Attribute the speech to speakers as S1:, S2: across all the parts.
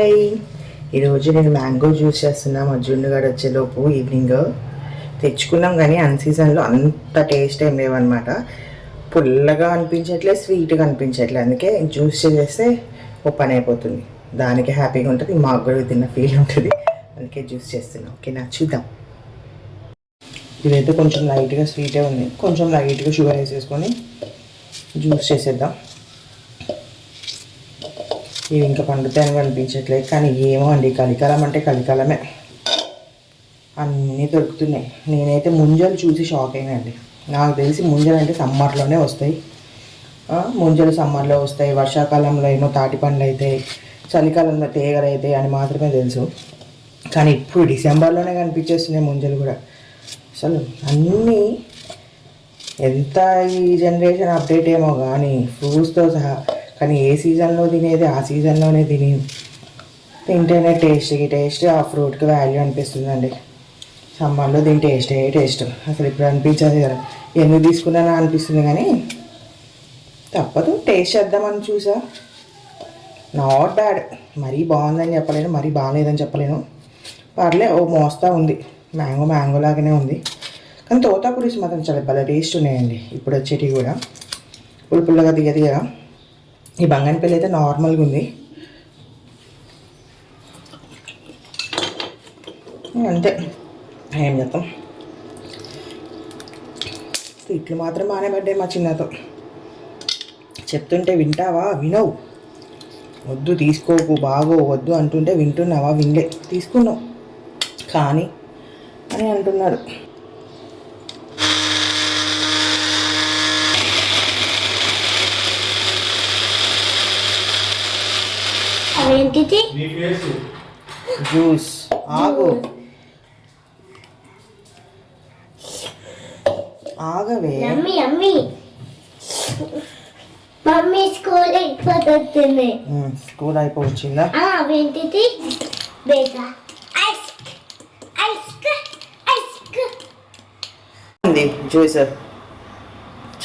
S1: Hi. ఈరోజు నేను mango juice చేస్తున్నా. మా జున్నుగాడు వచ్చేలోపు ఈవినింగ్. తెచ్చుకున్నాం కానీ అన్ సీజన్లో అంత టేస్ట్ ఏం లేవన్నమాట. పుల్లగా అనిపించట్లే స్వీట్గా అనిపించట్లే. అందుకే జ్యూస్ చేస్తే ఓ పని అయిపోతుంది. దానికి హ్యాపీగా ఉంటుంది. మాకు కూడా తిన్న ఫీల్ ఉంటుంది. అందుకే జ్యూస్ చేస్తున్నాం. ఓకేనా? చూద్దాం. ఇదైతే కొంచెం లైట్గా స్వీటే ఉంది. కొంచెం లైట్గా షుగర్ వేసేసుకొని జ్యూస్ చేసేద్దాం. ఇవి ఇంకా పండుతాయని అనిపించట్లేదు. కానీ ఏమో అండి కలికాలం అంటే కలికాలమే. అన్నీ దొరుకుతున్నాయి. నేనైతే ముంజలు చూసి షాక్ అయినండి నాకు తెలిసి ముంజలు అంటే సమ్మర్లోనే వస్తాయి. ముంజలు సమ్మర్లో వస్తాయి. వర్షాకాలంలో ఏమో తాటి పండ్లు అవుతాయి చలికాలంలో తీగలు అవుతాయి అని మాత్రమే తెలుసు. కానీ ఇప్పుడు డిసెంబర్లోనే కనిపించేస్తున్నాయి ముంజలు కూడా. అసలు అన్నీ ఎంత ఈ జనరేషన్ అప్డేట్ ఏమో కానీ ఫ్రూట్స్తో సహా కానీ ఏ సీజన్లో తినేది ఆ సీజన్లోనే తిని తింటేనే టేస్ట్కి టేస్ట్ ఆ ఫ్రూట్కి వాల్యూ అనిపిస్తుందండి. సమ్మర్లో దీని టేస్టే టేస్ట్. అసలు ఇప్పుడు అనిపించదు కదా. ఎందుకు తీసుకున్నానా అనిపిస్తుంది కానీ తప్పదు. టేస్ట్ చేద్దామని చూసా. నాట్ బ్యాడ్ మరీ బాగుందని చెప్పలేను మరీ బాగాలేదని చెప్పలేను. పర్లే ఓ మోస్తా ఉంది. మ్యాంగో మ్యాంగో లాగానే ఉంది. కానీ తోతాపురీస్ మాత్రం చాలా భలే టేస్ట్ ఉన్నాయండి. ఇప్పుడు వచ్చేటివి కూడా. పులుపుల్లగా పుల్లగా దిగ ఈ బంగాళపల్లి అయితే నార్మల్గా ఉంది. అంతే. ఏం చేస్తాం? ఇట్లు మాత్రం బాగానే పడ్డాయి మా చిన్నతో. చెప్తుంటే వింటావా? వినవు. వద్దు తీసుకోకు బాగో వద్దు అంటుంటే వింటున్నావా? వినలే. తీసుకున్నావు. కానీ అని అంటున్నాడు.
S2: అవేంటిది
S1: జ్యూస్. ఆగు. ఆగవే.
S2: మమ్మీ అమ్మి మమ్మీ స్కూల్ అయిపోతుంది.
S1: స్కూల్ అయిపోవచ్చిందా?
S2: అవేంటిది? బేగా ఐస్ ఐస్ ఐస్
S1: ఉంది జ్యూస్.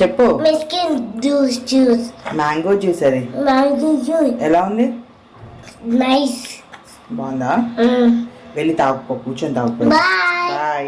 S1: చెప్పు.
S2: మిస్కిన్ జ్యూస్ జ్యూస్.
S1: మ్యాంగో జ్యూస్ అది.
S2: Mango juice.
S1: ఎలా ఉంది?
S2: నైస్
S1: బాగుందా? వెళ్ళి తాగుకో కూర్చొని తాగుకో. బాయ్